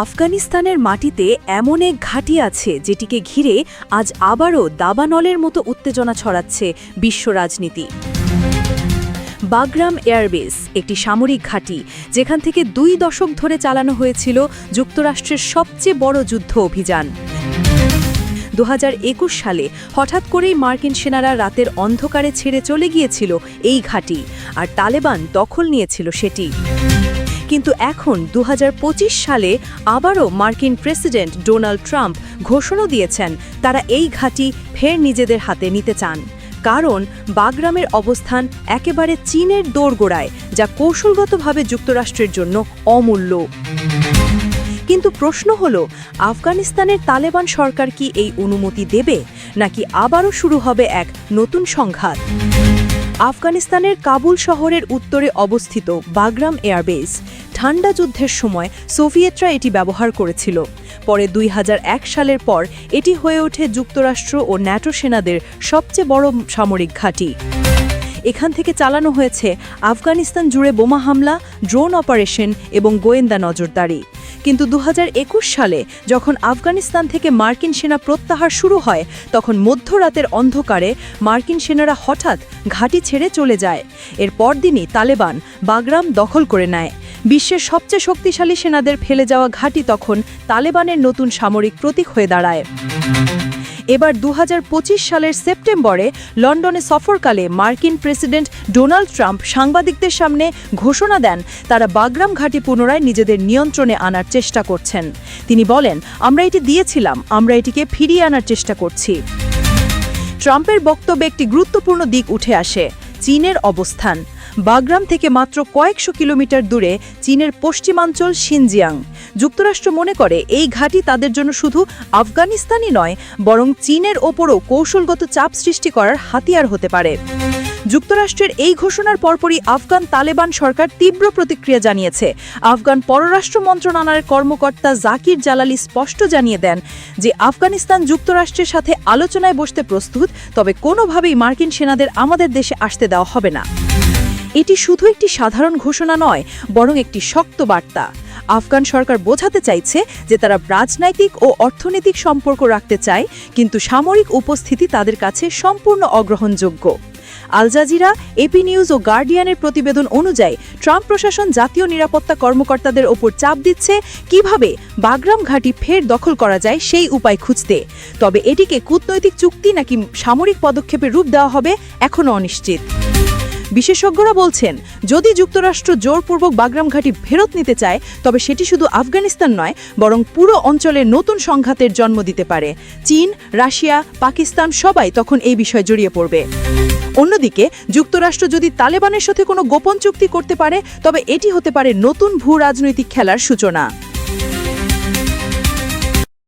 আফগানিস্তানের মাটিতে এমন এক ঘাঁটি আছে যেটিকে ঘিরে আজ আবারও দাবানলের মতো উত্তেজনা ছড়াচ্ছে বিশ্ব রাজনীতি। বাগরাম এয়ারবেস একটি সামরিক ঘাঁটি, যেখান থেকে দুই দশক ধরে চালানো হয়েছিল যুক্তরাষ্ট্রের সবচেয়ে বড় যুদ্ধ অভিযান। দু হাজার একুশ সালে হঠাৎ করেই মার্কিন সেনারা রাতের অন্ধকারে ছেড়ে চলে গিয়েছিল এই ঘাঁটি, আর তালেবান দখল নিয়েছিল সেটি। কিন্তু এখন দু হাজার পঁচিশ সালে আবারও মার্কিন প্রেসিডেন্ট ডোনাল্ড ট্রাম্প ঘোষণা দিয়েছেন তারা এই ঘাঁটি ফের নিজেদের হাতে নিতে চান। কারণ বাগরামের অবস্থান একেবারে চীনের দোরগোড়ায়, যা কৌশলগতভাবে যুক্তরাষ্ট্রের জন্য অমূল্য। কিন্তু প্রশ্ন হল, আফগানিস্তানের তালেবান সরকার কি এই অনুমতি দেবে, নাকি আবারও শুরু হবে এক নতুন সংঘাত? আফগানিস্তানের কাবুল শহরের উত্তরে অবস্থিত বাগরাম এয়ারবেস। ঠান্ডা যুদ্ধের সময় সোভিয়েতরা এটি ব্যবহার করেছিল। পরে দুই হাজার এক সালের পর এটি হয়ে ওঠে যুক্তরাষ্ট্র ও ন্যাটো সেনাদের সবচেয়ে বড় সামরিক ঘাঁটি। এখান থেকে চালানো হয়েছে আফগানিস্তান জুড়ে বোমা হামলা, ড্রোন অপারেশন এবং গোয়েন্দা নজরদারি। কিন্তু দু হাজার একুশ সালে যখন আফগানিস্তান থেকে মার্কিন সেনা প্রত্যাহার শুরু হয়, তখন মধ্যরাতের অন্ধকারে মার্কিন সেনারা হঠাৎ ঘাঁটি ছেড়ে চলে যায়। এর পরদিনই তালেবান বাগরাম দখল করে নেয়। বিশ্বের সবচেয়ে শক্তিশালী সেনাদের ফেলে যাওয়া ঘাঁটি তখন তালেবানের নতুন সামরিক প্রতীক হয়ে দাঁড়ায়। এবার দু হাজার পঁচিশ সালের সেপ্টেম্বরে লন্ডনে সফরকালে মার্কিন প্রেসিডেন্ট ডোনাল্ড ট্রাম্প সাংবাদিকদের সামনে ঘোষণা দেন, তারা বাগরাম ঘাঁটি পুনরায় নিজেদের নিয়ন্ত্রণে আনার চেষ্টা করছেন। তিনি বলেন, আমরা এটি দিয়েছিলাম, আমরা এটিকে ফিরিয়ে আনার চেষ্টা করছি। ট্রাম্পের বক্তব্যে একটি গুরুত্বপূর্ণ দিক উঠে আসে, চীনের অবস্থান। বাগরাম থেকে মাত্র কয়েকশো কিলোমিটার দূরে চীনের পশ্চিমাঞ্চল সিনজিয়াং যুক্তরাষ্ট্র মনে করে এই ঘাঁটি তাদের জন্য শুধু আফগানিস্তানই নয়, বরং চীনের ওপরও কৌশলগত চাপ সৃষ্টি করার হাতিয়ার হতে পারে। যুক্তরাষ্ট্রের এই ঘোষণার পরপরই আফগান তালেবান সরকার তীব্র প্রতিক্রিয়া জানিয়েছে। আফগান পররাষ্ট্র মন্ত্রণালয়ের কর্মকর্তা জাকির জালালি স্পষ্ট জানিয়ে দেন যে, আফগানিস্তান যুক্তরাষ্ট্রের সাথে আলোচনায় বসতে প্রস্তুত, তবে কোনোভাবেই মার্কিন সেনাদের আমাদের দেশে আসতে দেওয়া হবে না। এটি শুধু একটি সাধারণ ঘোষণা নয়, বরং একটি শক্ত বার্তা। আফগান সরকার বোঝাতে চাইছে যে তারা রাজনৈতিক ও অর্থনৈতিক সম্পর্ক রাখতে চায়, কিন্তু সামরিক উপস্থিতি তাদের কাছে সম্পূর্ণ অগ্রহণযোগ্য। আল জাজিরা, এপি নিউজ ও গার্ডিয়ানের প্রতিবেদন অনুযায়ী, ট্রাম্প প্রশাসন জাতীয় নিরাপত্তা কর্মকর্তাদের ওপর চাপ দিচ্ছে কীভাবে বাগরাম ঘাঁটি ফের দখল করা যায় সেই উপায় খুঁজতে। তবে এটিকে কূটনৈতিক চুক্তি নাকি সামরিক পদক্ষেপে রূপ দেওয়া হবে এখনও অনিশ্চিত। বিশেষজ্ঞরা বলছেন, যদি যুক্তরাষ্ট্র জোরপূর্বক বাগরাম ঘাঁটি ফেরত নিতে চায়, তবে সেটি শুধু আফগানিস্তান নয়, বরং পুরো অঞ্চলে নতুন সংঘাতের জন্ম দিতে পারে। চীন, রাশিয়া, পাকিস্তান সবাই তখন এই বিষয়ে জড়িয়ে পড়বে। অন্যদিকে, যুক্তরাষ্ট্র যদি তালেবানের সাথে কোনো গোপন চুক্তি করতে পারে, তবে এটি হতে পারে নতুন ভূ রাজনৈতিক খেলার সূচনা।